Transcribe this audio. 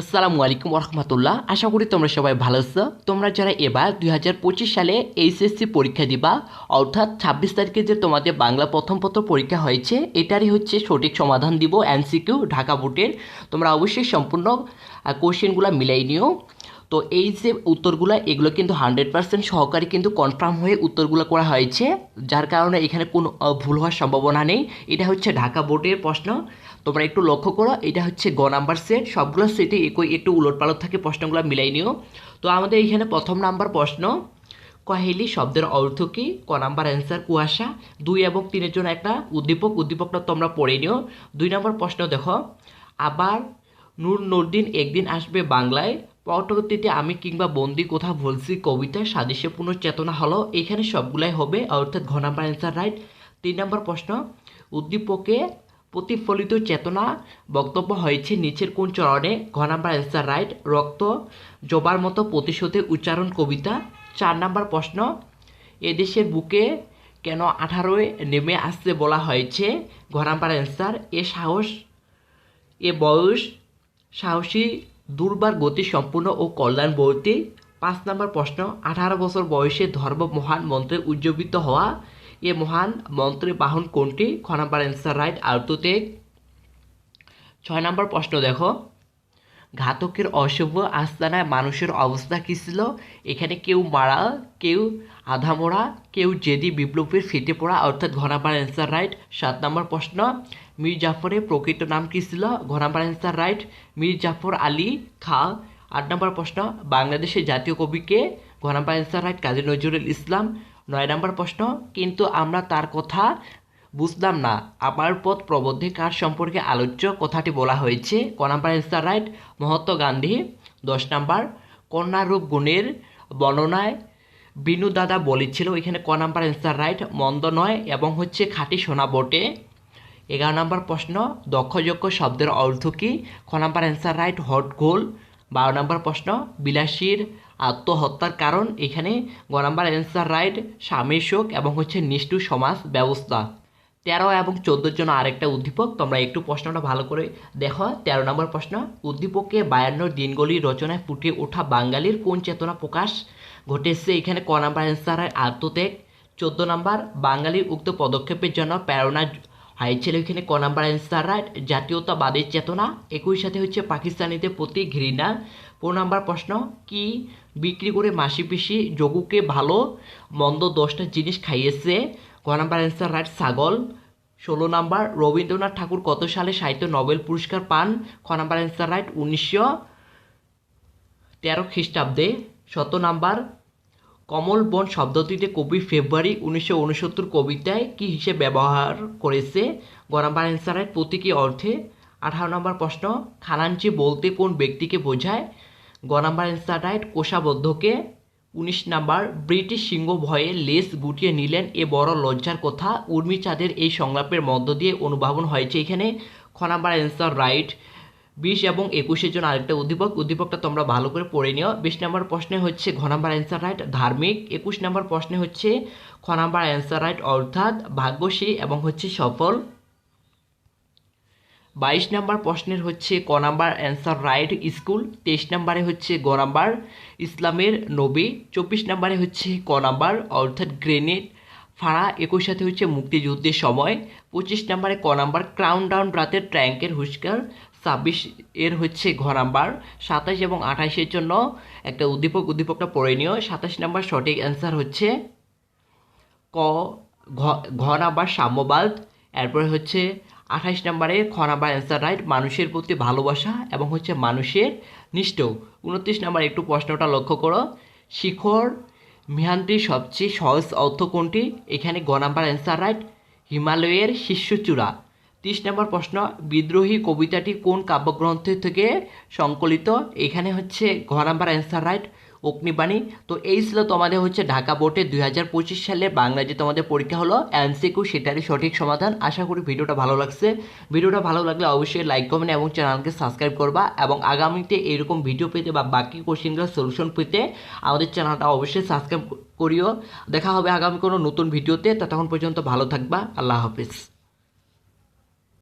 আসসালামু আলাইকুম রহমতুল্লাহ আশা করি তোমরা সবাই ভালো আছো। তোমরা যারা এবার দুই হাজার পঁচিশ সালে এইচএসসি পরীক্ষা দিবা, অর্থাৎ ছাব্বিশ তারিখে যে তোমাদের বাংলা প্রথম পত্র পরীক্ষা হয়েছে, এটারই হচ্ছে সঠিক সমাধান দিব এনসিকিউ ঢাকা বোর্ডের। তোমরা অবশ্যই সম্পূর্ণ কোশ্চেনগুলো মিলাই নিও। তো এই যে উত্তরগুলো, এগুলো কিন্তু হান্ড্রেড পার্সেন্ট সহকারী কিন্তু কনফার্ম হয়ে উত্তরগুলো করা হয়েছে, যার কারণে এখানে কোনো ভুল হওয়ার সম্ভাবনা নেই। এটা হচ্ছে ঢাকা বোর্ডের প্রশ্ন। তোমরা একটু লক্ষ্য করো, এটা হচ্ছে গ নাম্বার সেট। সবগুলো সেটে একই, একটু উলট পালট থাকে, প্রশ্নগুলো মিলাই নিও। তো আমাদের এখানে প্রথম নাম্বার প্রশ্ন কহেলি শব্দের অর্থ কী? ক নাম্বার অ্যান্সার কুয়াশা। দুই এবং তিনের জন্য একটা উদ্দীপক, উদ্দীপকটা তোমরা পড়ে নিও। দুই নম্বর প্রশ্ন দেখো, আবার নূর নূরদিন একদিন আসবে বাংলায় পরবর্তীতে আমি কিংবা বন্দি কোথা বলছি, কবিতা, সাদৃশ্য, পুনর্চেতনা, হলো এখানে সবগুলাই হবে, অর্থাৎ ঘ নাম্বার অ্যান্সার রাইট তিন নম্বর প্রশ্ন, উদ্দীপকে প্রতিফলিত চেতনা বক্তব্য হয়েছে নিচের কোন চরণে? ঘ নাম্বার অ্যান্সার রাইট রক্ত জবার মতো প্রতিশোধের উচ্চারণ কবিতা। চার নাম্বার প্রশ্ন, এদেশের বুকে কেন আঠারোয় নেমে আসতে বলা হয়েছে? ঘ নাম্বার অ্যান্সার এ সাহস, এ বয়স, সাহসী দুর্বার গতি সম্পূর্ণ ও কল্যাণবর্তী পাঁচ নম্বর প্রশ্ন, আঠারো বছর বয়সে ধর্ম মহান মন্ত্রে উজ্জীবিত হওয়া এ মহান মন্ত্রের বাহন কোনটি? খ নাম্বার অ্যান্সার রাইট আর্ততেক ছয় নম্বর প্রশ্ন দেখো। ঘাতকের অশুভ আস্তানায় মানুষের অবস্থা কী ছিল? এখানে কেউ মারা, কেউ আধামোড়া কেউ জেদি বিপ্লবের ফেটে পড়া, অর্থাৎ ঘনাবার অ্যান্সার রাইট সাত নম্বর প্রশ্ন মীর জাফরের প্রকৃত নাম কী ছিল? ঘনাবার অ্যান্সার রাইট মীর জাফর আলী খা। আট নম্বর প্রশ্ন, বাংলাদেশের জাতীয় কবিকে ঘনাবার অ্যান্সার রাইট কাজী নজরুল ইসলাম। নয় নম্বর প্রশ্ন, কিন্তু আমরা তার কথা বুঝলাম না। আমার পথ প্রবন্ধে কার সম্পর্কে আলোচ্য কথাটি বলা হয়েছে? ক number answer right Mahatma Gandhi. দশ নাম্বার, কন্যারূপ গুণের বর্ণনায় বিনু দাদা বলেছিল, এখানে ক নাম্বার রাইট মন্দ নয় এবং হচ্ছে খাঁটি সোনা বটে। এগারো নম্বর প্রশ্ন দক্ষযোগ্য শব্দের অর্থ কী? খ নাম্বার অ্যান্সার রাইট হট গোল বারো নম্বর প্রশ্ন, বিলাসীর আত্মহত্যার কারণ? এখানে গ নাম্বার অ্যান্সার রাইট স্বামীর শোক এবং হচ্ছে নিষ্ঠুর সমাজ ব্যবস্থা। তেরো এবং চোদ্দোর জন্য আরেকটা উদ্দীপক, তোমরা একটু প্রশ্নটা ভালো করে দেখো। তেরো নম্বর প্রশ্ন, উদ্দীপকে বায়ান্নর দিনগুলি রচনায় ফুটে ওঠা বাঙালির কোন চেতনা প্রকাশ ঘটেছে? এখানে ক নাম্বার অ্যান্সার আত্মত্যাগ। চোদ্দ নম্বর বাঙালির উক্ত পদক্ষেপের জন্য প্রেরণা হয়েছিল এখানে ক নাম্বার অ্যান্সার রাইট জাতীয়তাবাদের চেতনা, একই সাথে হচ্ছে পাকিস্তানিদের প্রতি ঘৃণা। পনেরো নাম্বার প্রশ্ন, কি বিক্রি করে মাসি পিসি যোগুকে ভালো মন্দ দশটা জিনিস খাইয়েছে? ক নাম্বার অ্যান্সার রাইট, ছাগল। ষোলো নাম্বার, রবীন্দ্রনাথ ঠাকুর কত সালে সাহিত্য নোবেল পুরস্কার পান? খ নাম্বার অ্যান্সার রাইট, উনিশশো তেরো খ্রিস্টাব্দে। শত নাম্বার কমল বন শব্দটিতে কবি ফেব্রুয়ারি উনিশশো উনসত্তর কবিতায় কী হিসেবে ব্যবহার করেছে? গ নাম্বার অ্যান্সার রাইট প্রতীকী অর্থে আঠারো নম্বর প্রশ্ন খানাঞ্চি বলতে কোন ব্যক্তিকে বোঝায়? গ নাম্বার অ্যান্সার রাইট কোষাবদ্ধকে। উনিশ নাম্বার, ব্রিটিশ সিংহ ভয়ে লেস গুটিয়ে নিলেন এ বড় লজ্জার কথা। উর্মি চাঁদের এই সংলাপের মধ্য দিয়ে অনুধাবন হয়েছে এখানে। খ নাম্বার অ্যান্সার রাইট বিশ এবং একুশের জন্য আরেকটা উদ্দীপক। উদ্দীপকটা তোমরা ভালো করে পড়ে নিও। বিশ নম্বর প্রশ্নে হচ্ছে ঘ নাম্বার অ্যান্সার রাইট ধার্মিক। একুশ নম্বর প্রশ্নে হচ্ছে খ নাম্বার অ্যান্সার রাইট অর্থাৎ ভাগ্যশী এবং হচ্ছে সফল। বাইশ নাম্বার প্রশ্নের হচ্ছে ক নাম্বার অ্যান্সার রাইট স্কুল তেইশ নাম্বারে হচ্ছে গ নাম্বার ইসলামের নবী। চব্বিশ নাম্বারে হচ্ছে ক নাম্বার, অর্থাৎ গ্রেনেড ফাড়া। একই সাথে হচ্ছে মুক্তিযুদ্ধের সময়। পঁচিশ নাম্বারে ক নাম্বার ক্রাউন ডাউন রাতের ট্র্যাঙ্কের হুস্কার ছাব্বিশ এর হচ্ছে ঘ নাম্বার সাতাশ এবং আঠাশের জন্য একটা উদ্দীপক, উদ্দীপকটা পড়ে সাতাশ নাম্বার সঠিক অ্যান্সার হচ্ছে ক, ঘ- নাম্বার সাম্যবাদ, এরপরে হচ্ছে আঠাশ নম্বরে খ নাম্বার অ্যান্সার রাইট মানুষের প্রতি ভালোবাসা এবং হচ্ছে মানুষের নিষ্ঠ। উনত্রিশ নাম্বার একটু প্রশ্নটা লক্ষ্য করো। শিখর মিহানটির সবচেয়ে সহজ অর্থ কোনটি? এখানে গ নাম্বার অ্যান্সার রাইট হিমালয়ের শীর্ষচূড়া তিরিশ নম্বর প্রশ্ন, বিদ্রোহী কবিতাটি কোন কাব্যগ্রন্থ থেকে সংকলিত? এখানে হচ্ছে ঘ নাম্বার অ্যান্সার রাইট অগ্নিবাণী। তো এই ছিল তোমাদের হচ্ছে ঢাকা বোর্ডে দুই হাজার পঁচিশ সালে বাংলা যে তোমাদের পরীক্ষা হলো, এনসিকিউ সেটারই সঠিক সমাধান। আশা করি ভিডিওটা ভালো লাগছে। ভিডিওটা ভালো লাগলে অবশ্যই লাইক কমেন্ট এবং চ্যানেলকে সাবস্ক্রাইব করবা এবং আগামীতে এরকম ভিডিও পেতে বা বাকি কোশ্চেনগুলোর সলিউশন পেতে আমাদের চ্যানেলটা অবশ্যই সাবস্ক্রাইব করিও। দেখা হবে আগামী কোনো নতুন ভিডিওতে ততক্ষণ পর্যন্ত ভালো থাকবা। আল্লাহ হাফিজ।